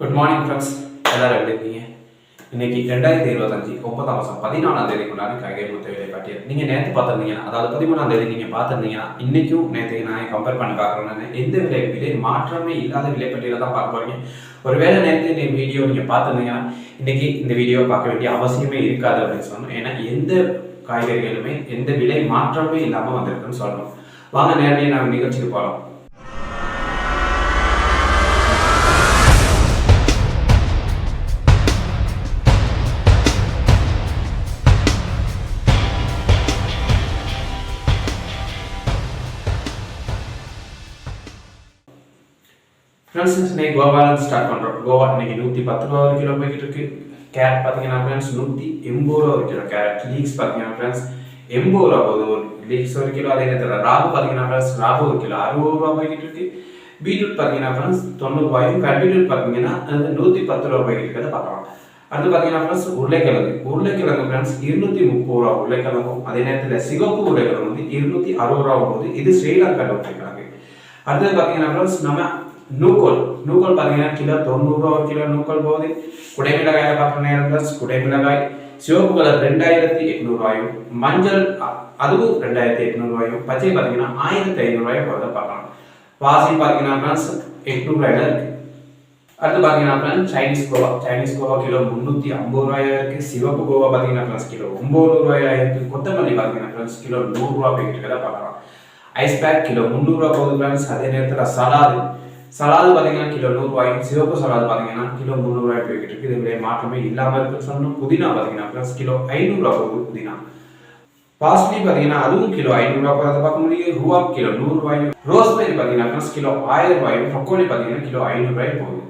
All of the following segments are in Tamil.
குட் மார்னிங் ஃப்ரெண்ட்ஸ் எல்லாரும் எப்படி இருக்கீங்க? இன்னைக்கு ரெண்டாயிரத்தி இருபத்தஞ்சு ஒன்பதாம் மாதம் பதினாலாம் தேதிக்குள்ளான காய்கறி மொத்த விலை பட்டியல் நீங்கள் நேற்று பார்த்துருந்தீங்கன்னா அதாவது பதிமூணாம் தேதி நீங்கள் பார்த்துருந்தீங்கன்னா இன்னைக்கும் நேற்று நான் கம்பேர் பண்ணி பார்க்குறேன்னு எந்த விலை விலை மாற்றமே இல்லாத விலை தான் பார்க்க போறீங்க. ஒருவேளை நேற்று இந்த வீடியோ நீங்கள் பார்த்துருந்தீங்கன்னா இன்னைக்கு இந்த வீடியோ பார்க்க வேண்டிய அவசியமே இருக்காது அப்படின்னு சொன்னோம் ஏன்னா எந்த காய்கறிகளுமே எந்த விலை மாற்றமே இல்லாமல் வந்திருக்குன்னு சொல்லணும். வாங்க நேரடியாக நாங்கள் நிகழ்ச்சிக்கு போகிறோம் ஃப்ரெண்ட்ஸ் இன்னைக்கு கோவாலேருந்து ஸ்டார்ட் பண்ணுறோம் கோவா இன்னைக்கு நூற்றி பத்து ரூபா ஒரு கிலோ போய்கிட்டு இருக்கு. கேரட் பார்த்தீங்கன்னா ஃப்ரெண்ட்ஸ் நூற்றி எண்பது ரூபா ஒரு கிலோ கேரட் லீக்ஸ் பார்த்தீங்கன்னா ஃப்ரெண்ட்ஸ் எண்பது ரூபா போகுது. ஒரு லீக்ஸ் ஒரு கிலோ அதே நேரத்தில். ராபு பார்த்தீங்கன்னா ஃப்ரெண்ட்ஸ் ராபு ஒரு கிலோ அறுபது ரூபா போய்கிட்டு இருக்கு. பீட்ரூட் பார்த்தீங்கன்னா ஃப்ரெண்ட்ஸ் தொண்ணூறுபாயும் பீட்ரூட் பார்த்தீங்கன்னா அது நூற்றி பத்து ரூபா போய்கிட்டு இருக்கிறத பார்க்கலாம். அடுத்து பார்த்தீங்கன்னா ஃப்ரெண்ட்ஸ் உருளைக்கிழங்கு. உருளைக்கிழங்கு ஃப்ரெண்ட்ஸ் இருநூத்தி முப்பது ரூபா உருளைக்கிழங்கும். அதே நேரத்தில் சிவப்பு உருளைக்கிழங்கு வந்து இருநூத்தி அறுபது ரூபா போகுது. இது ஸ்ரீலங்கா உருளைக்கிழங்கு அடுத்தது பார்த்தீங்கன்னா ஃப்ரெண்ட்ஸ் நம்ம நூக்கோல். நூக்கோல் பார்த்தீங்கன்னா கிலோ தொண்ணூறுரூவா ஒரு கிலோ நூக்கோல் போகுது. குடைமிளகாயில பார்க்குற நேரம் ப்ளஸ் குடைமிளகாய். சிவப்பு கலர் ரெண்டாயிரத்தி எட்நூறுவாயும் மஞ்சள் அதுவும் ரெண்டாயிரத்தி எட்நூறுவாயும் பச்சை பார்த்தீங்கன்னா ஆயிரத்தி ஐநூறுவாயும் போகிறத பார்க்கலாம். வாசி பார்த்தீங்கன்னா ஃப்ரெண்ட்ஸ் எட்நூறுவாயில் இருக்கு. அடுத்து பார்த்தீங்கன்னா ஃப்ரெண்ட்ஸ் சைனீஸ் கோவா. சைனீஸ் கோவா கிலோ முந்நூற்றி ஐம்பது ரூபாயா இருக்குது சிவப்பு கோவா பார்த்தீங்கன்னா ஃப்ரெண்ட்ஸ் கிலோ ஒம்பது ரூபாயா இருக்குது கொத்தமல்லி பார்த்தீங்கன்னா ஃப்ரெண்ட்ஸ் கிலோ நூறுரூவா போய்கிட்டு இருக்கிறத பார்க்கலாம். ஐஸ் பேக் கிலோ முந்நூறுரூவா போகுது ஃப்ரெண்ட்ஸ் அதே நேரத்தில் சலாது சலாது பார்த்தீங்கன்னா கிலோ நூறுரூவாயும் சிவப்பு சலாது பார்த்தீங்கன்னா கிலோ முந்நூறுரூவாய் போய்கிட்டு இருக்கு இது மாற்றமே இல்லாமல் இருக்குன்னு புதினா பார்த்தீங்கன்னா ஃப்ரெண்ட்ஸ் கிலோ ஐநூறுரூவா போகுது புதினா. பாஸ்லி பார்த்தீங்கன்னா அதுவும் கிலோ ஐநூறுரூவா போகிறத பார்க்க முடியும் ரூபா கிலோ நூறுரூவாயும் ரோஸ்மேரி பார்த்தீங்கன்னா ஃப்ரெண்ட்ஸ் கிலோ ஆயிரம் ரூபாயும் ப்ரொக்கோலி பார்த்தீங்கன்னா கிலோ ஐநூறுரூவாயும் போகுது.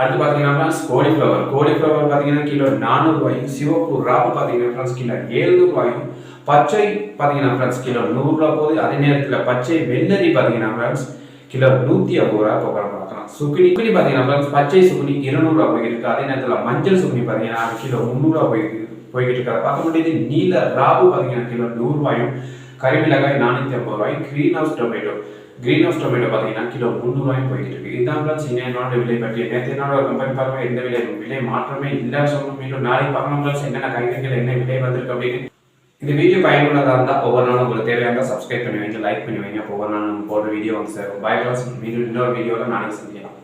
அடுத்து பார்த்தீங்கன்னா ஃப்ரெண்ட்ஸ் கோலிஃப்ளவர் கோலிஃப்ளவர் பார்த்தீங்கன்னா கிலோ நானூறுபாயும் சிவப்பு ராப்பு பார்த்தீங்கன்னா ஃப்ரெண்ட்ஸ் கிலோ ஏழுநூறுபாயும் பச்சை பார்த்தீங்கன்னா ஃப்ரெண்ட்ஸ் கிலோ நூறுரூவா போகுது. அதே நேரத்தில் பச்சை வெள்ளரி பார்த்தீங்கன்னா ஃப்ரெண்ட்ஸ் கிலோ நூற்றி ஐம்பது ரூபா போகிற பார்க்கலாம் சுக்குனி சுக்குனி பார்த்தீங்கன்னா பச்சை சுக்குனி இருநூறுவா போய்கிட்டு இருக்கு. அதே நேரத்தில் மஞ்சள் சுக்குனி பார்த்தீங்கன்னா கிலோ முந்நூறுரூவா போய்கிட்டு போய்கிட்டு இருக்கிறத பார்க்க முடியுது நீல ராபு பார்த்தீங்கன்னா கிலோ நூறுரூவாயும் கறிமிளகாய் நானூற்றி ஐம்பது ரூபாயும் green house tomato green house tomato பார்த்தீங்கன்னா கிலோ முந்நூறுவாயும் போய்கிட்டு இருக்கு. இதுதான் பிளஸ் என்னோட விலை பற்றி. நேற்று என்னோட கம்பெனி பாருங்க எந்த விலை விலை மாற்றமே இல்லாத சொல்லணும் மீண்டும் நாளைக்கு பார்க்கணும் பிளஸ் என்னென்ன காய்கறிகள் என்ன விலை வந்திருக்கு அப்படின்னு இந்த வீடியோ பயனுள்ளதாக இருந்தால் ஒவ்வொரு நாளும் உங்களுக்கு தேவையான சப்ஸ்கிரைப் பண்ணி வைங்க லைக் பண்ணி வைங்க. ஒவ்வொரு நாளும் நம்ம போடுற வீடியோ வந்து சேரும். பாய் கிளாஸ் மீண்டும் இன்னொரு வீடியோவில் நாளைக்கு சந்திக்கலாம்.